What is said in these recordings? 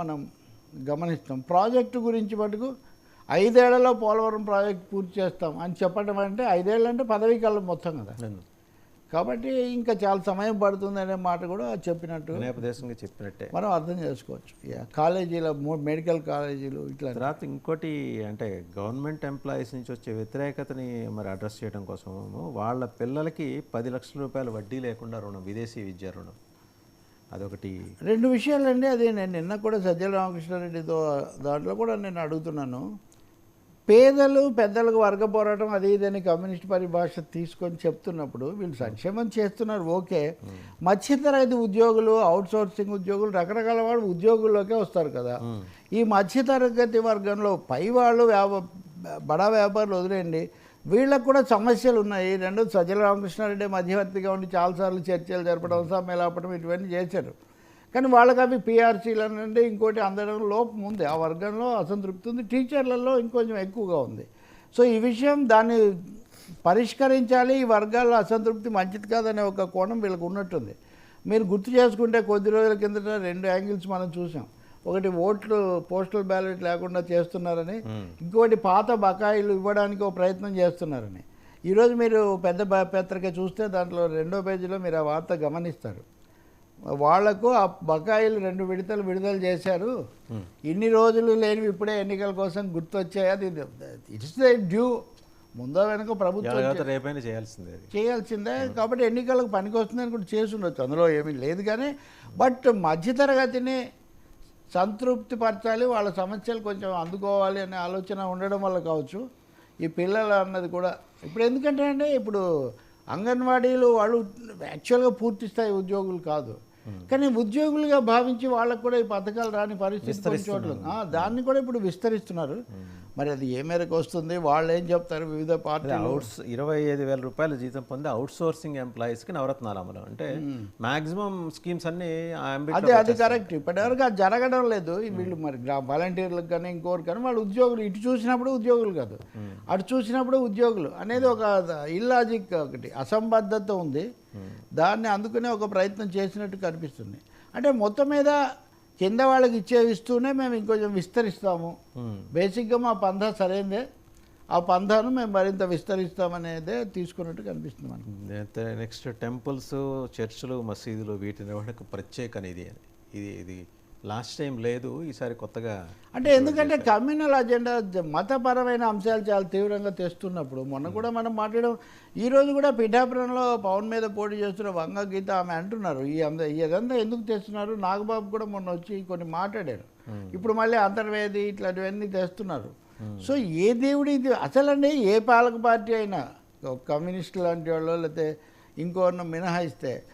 మనం గమనిస్తాం. ప్రాజెక్టు గురించి మటుకు ఐదేళ్ళలో పోలవరం ప్రాజెక్ట్ పూర్తి చేస్తాం అని చెప్పడం అంటే ఐదేళ్ళు అంటే పదవీ కాలం మొత్తం కదా. కాబట్టి ఇంకా చాలా సమయం పడుతుంది అనే మాట కూడా చెప్పినట్టు వినయపదేశంగా చెప్పినట్టే. మనం అర్థం చేసుకోవచ్చు. కాలేజీల మెడికల్ కాలేజీలు ఇట్లా. తర్వాత ఇంకోటి అంటే గవర్నమెంట్ ఎంప్లాయీస్ నుంచి వచ్చే వ్యతిరేకతని మరి అడ్రస్ చేయడం కోసం వాళ్ళ పిల్లలకి పది లక్షల రూపాయల వడ్డీ లేకుండా రుణం విదేశీ విద్యా రుణం. అదొకటి. రెండు విషయాలండి. అది నేను నిన్న కూడా సజ్జల రామకృష్ణారెడ్డితో దాంట్లో కూడా నేను అడుగుతున్నాను. పేదలు పెద్దలకు వర్గ పోరాటం అది ఇదని కమ్యూనిస్ట్ పరిభాష తీసుకొని చెప్తున్నప్పుడు వీళ్ళు సంక్షేమం చేస్తున్నారు ఓకే. మధ్యతరగతి ఉద్యోగులు అవుట్ సోర్సింగ్ ఉద్యోగులు రకరకాల వాళ్ళు ఉద్యోగుల్లోకే వస్తారు కదా. ఈ మధ్యతరగతి వర్గంలో పై వాళ్ళు వ్యాప బడా వ్యాపారులు వదిలేయండి. వీళ్ళకు కూడా సమస్యలు ఉన్నాయి. రెండు సజ్జల రామకృష్ణారెడ్డి మధ్యవర్తిగా ఉండి చాలాసార్లు చర్చలు జరపడం సమ్మెలు అవ్వడం ఇటువన్నీ చేశారు. కానీ వాళ్ళకి అవి పీఆర్సీలు అంటే ఇంకోటి అందడం లోపం ఉంది ఆ వర్గంలో అసంతృప్తి ఉంది. టీచర్లలో ఇంకొంచెం ఎక్కువగా ఉంది. సో ఈ విషయం దాన్ని పరిష్కరించాలి. ఈ వర్గాల్లో అసంతృప్తి మంచిది కాదనే ఒక కోణం వీళ్ళకి ఉన్నట్టుంది. మీరు గుర్తు చేసుకుంటే కొద్ది రోజుల కిందట రెండు యాంగిల్స్ మనం చూసాం. ఒకటి ఓట్లు పోస్టల్ బ్యాలెట్ లేకుండా చేస్తున్నారని ఇంకోటి పాత బకాయిలు ఇవ్వడానికి ఒక ప్రయత్నం చేస్తున్నారని. ఈరోజు మీరు పెద్ద పత్రిక చూస్తే దాంట్లో రెండో పేజీలో మీరు ఆ వార్త గమనిస్తారు. వాళ్ళకు ఆ బకాయిలు రెండు విడతలు విడుదల చేశారు. ఇన్ని రోజులు లేనివి ఇప్పుడే ఎన్నికల కోసం గుర్తొచ్చాయి. అది ఇట్స్ ద డ్యూ ముందో వెనక ప్రభుత్వం రేపైనా చేయాల్సిందే చేయాల్సిందే. కాబట్టి ఎన్నికలకు పనికి వస్తుందని కూడా చేసి ఉండొచ్చు. అందులో ఏమీ లేదు కానీ బట్ మధ్యతరగతిని సంతృప్తి పరచాలి వాళ్ళ సమస్యలు కొంచెం అందుకోవాలి అనే ఆలోచన ఉండడం వల్ల కావచ్చు. ఈ పిల్లలు అన్నది కూడా ఇప్పుడు ఎందుకంటే అండి ఇప్పుడు అంగన్వాడీలు వాళ్ళు యాక్చువల్గా పూర్తి స్థాయి ఉద్యోగులు కాదు. కానీ ఉద్యోగులుగా భావించి వాళ్ళకు కూడా ఈ పథకాలు రాని పరిస్థితి కొన్ని చోట్ల దాన్ని కూడా ఇప్పుడు విస్తరిస్తున్నారు. మరి అది ఏ మేరకు వస్తుంది? వాళ్ళు ఏం చెప్తారు? వివిధ పార్టీలు. అవుట్స్ ఇరవై ఐదు వేల రూపాయల జీతం పొంది అవుట్ సోర్సింగ్ ఎంప్లాయీస్కి నవరత్నాలు అమలు. అంటే మాక్సిమం స్కీమ్స్ అన్ని అదే అది కరెక్ట్ ఇప్పటివరకు అది జరగడం లేదు. వీళ్ళు మరి వాలంటీర్లకు కానీ ఇంకోరు కానీ వాళ్ళు ఉద్యోగులు. ఇటు చూసినప్పుడు ఉద్యోగులు కాదు. అటు చూసినప్పుడు ఉద్యోగులు అనేది ఒక ఇల్లాజిక్ ఒకటి. అసంబద్ధత ఉంది. దాన్ని అందుకునే ఒక ప్రయత్నం చేసినట్టు కనిపిస్తుంది. అంటే మొత్తం మీద కింద వాళ్ళకి ఇచ్చేవి ఇస్తూనే మేము ఇంకొంచెం విస్తరిస్తాము. Hmm. బేసిక్గా మా పంధా సరైందే. ఆ పంధాను మేము మరింత విస్తరిస్తామనేదే తీసుకున్నట్టు కనిపిస్తుంది మనకి. నెక్స్ట్ టెంపుల్స్ చర్చిలు మసీదులు వీటి నిర్వహణకు ప్రత్యేక నిధి అని. ఇది ఇది లాస్ట్ టైం లేదు ఈసారి కొత్తగా అంటే ఎందుకంటే కమ్యూనల్ అజెండా మతపరమైన అంశాలు చాలా తీవ్రంగా తెస్తున్నప్పుడు మొన్న కూడా మనం మాట్లాడడం ఈ రోజు కూడా పిఠాపురంలో పవన్ మీద పోటీ చేస్తున్న వంగ గీత ఆమె అంటున్నారు. ఈ అంద ఇదంతా ఎందుకు తెస్తున్నారు? నాగబాబు కూడా మొన్న వచ్చి కొన్ని మాట్లాడారు. ఇప్పుడు మళ్ళీ అంతర్వేది ఇట్లాంటివన్నీ తెస్తున్నారు. సో ఏ దేవుడి ఇది? అసలండి ఏ పాలక పార్టీ అయినా కమ్యూనిస్ట్ లాంటి వాళ్ళు లేకపోతే ఇంకోరిని మినహాయిస్తే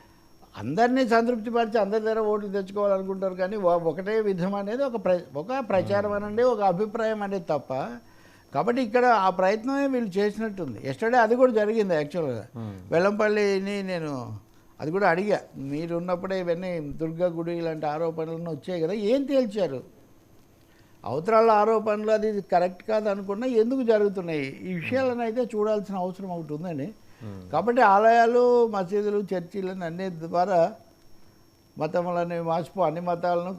అందరినీ సంతృప్తిపరిచి అందరి దగ్గర ఓట్లు తెచ్చుకోవాలనుకుంటారు కానీ ఒకటే విధం అనేది ఒక ప్ర ఒక ప్రచారం అనండి ఒక అభిప్రాయం అనేది తప్ప. కాబట్టి ఇక్కడ ఆ ప్రయత్నమే వీళ్ళు చేసినట్టుంది. ఎస్టర్డే అది కూడా జరిగింది యాక్చువల్గా వెల్లంపల్లిని నేను అది కూడా అడిగా. మీరు ఉన్నప్పుడే ఇవన్నీ దుర్గా గుడి ఇలాంటి ఆరోపణలను వచ్చాయి కదా ఏం తేల్చారు? అవతరాల ఆరోపణలు అది కరెక్ట్ కాదు అనుకున్నా ఎందుకు జరుగుతున్నాయి? ఈ విషయాలను అయితే చూడాల్సిన అవసరం ఒకటి ఉందండి. కాబట్టి ఆలయాలు మసీదులు చర్చిలను అన్ని ద్వారా మతములని మార్చిపో అన్ని మతాలను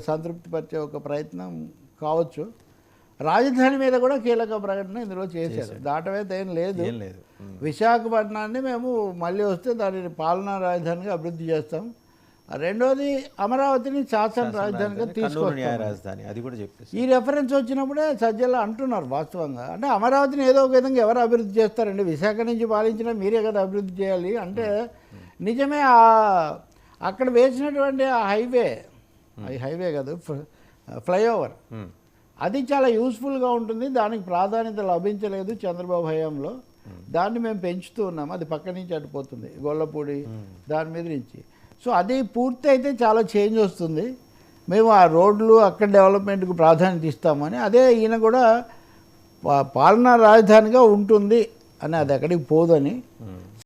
సంతృప్తిపరిచే ఒక ప్రయత్నం కావచ్చు. రాజధాని మీద కూడా కీలక ప్రకటన ఇందులో చేశారు. దాటవేత ఏం లేదు. ఉమ్. విశాఖపట్నాన్ని మేము మళ్ళీ వస్తే దానిని పాలనా రాజధానిగా అభివృద్ధి చేస్తాం. రెండోది అమరావతిని శాసన రాజధానిగా న్యాయ రాజధాని అది కూడా చెప్పేసి ఈ రెఫరెన్స్ వచ్చినప్పుడే సజ్జల అంటున్నారు వాస్తవంగా. అంటే అమరావతిని ఏదో ఒక విధంగా ఎవరు అభివృద్ధి చేస్తారండి? విశాఖ నుంచి పాలించినా మీరే కదా అభివృద్ధి చేయాలి. అంటే నిజమే ఆ అక్కడ వేసినటువంటి ఆ హైవే అది హైవే కాదు ఫ్లైఓవర్ ఉమ్. అది చాలా యూస్ఫుల్గా ఉంటుంది. దానికి ప్రాధాన్యత లభించలేదు చంద్రబాబు హయాంలో. దాన్ని మేము పెంచుతూ ఉన్నాం అది పక్క నుంచి అటుపోతుంది గొల్లపూడి దాని మీద నుంచి. సో అది పూర్తి అయితే చాలా చేంజ్ వస్తుంది. మేము ఆ రోడ్లు అక్కడ డెవలప్మెంట్కు ప్రాధాన్యత ఇస్తామని అదే ఈయన కూడా పాలనా రాజధానిగా ఉంటుంది అని అది ఎక్కడికి పోదని.